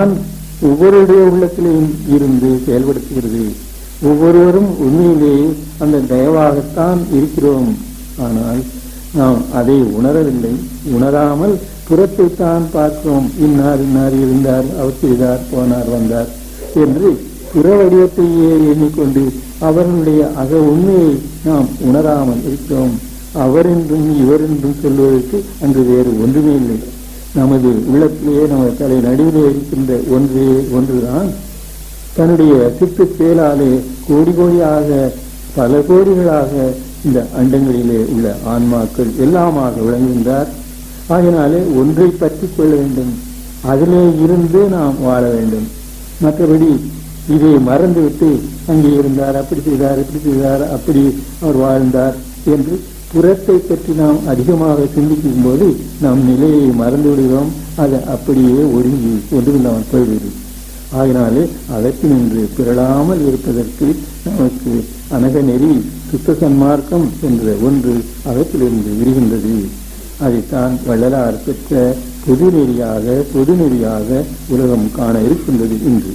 தான் ஒவ்வொருடைய உள்ளத்திலேயும் இருந்து செயல்படுத்துகிறது. ஒவ்வொருவரும் உண்மையிலேயே அந்த தயவாகத்தான் இருக்கிறோம். ஆனால் நாம் அதை உணரவில்லை. உணராமல் புறத்தைத்தான் பார்க்கிறோம். இன்னார் இன்னார் இருந்தார் அவர் செய்தார் போனார் வந்தார் என்று புற வடிவத்தையே எண்ணிக்கொண்டு அவர்களுடைய அக உண்மையை நாம் உணராமல் இருக்கிறோம். அவர் என்றும் இவர் என்றும் சொல்வதற்கு அங்கு வேறு ஒன்றுமே இல்லை. நமது உள்ளத்திலேயே நமது தலை நடுவிலே இருக்கின்ற ஒன்றே ஒன்றுதான். தன்னுடைய சித்து செயலாலே கோடி கோடியாக பல கோடிகளாக இந்த அண்டங்களிலே உள்ள ஆன்மாக்கள் எல்லாமாக விளங்குகின்றார். ஆகினாலே ஒன்றை பற்றி கொள்ள வேண்டும். அதிலே இருந்து நாம் வாழ வேண்டும். மற்றபடி இதை மறந்துவிட்டு அங்கே இருந்தார் அப்படி செய்தார் இப்படி செய்தார் அப்படி அவர் வாழ்ந்தார் என்று புறத்தை பற்றி நாம் அதிகமாக சிந்திக்கும் போது நம் நிலையை மறந்து விடுகிறோம் அது அப்படியே ஒடுங்கி நாம் போய்விடுது ஆகினாலே அதற்கு நின்று பிறழாமல் இருப்பதற்கு நமக்கு அனக நெறி சுத்த சன்மார்க்கம் என்ற ஒன்று அகத்திலிருந்து விரிகின்றது. அதைத்தான் வள்ளலார் பெற்ற பொது நெறியாக பொது நெறியாக உலகம் காண இருக்கின்றது என்று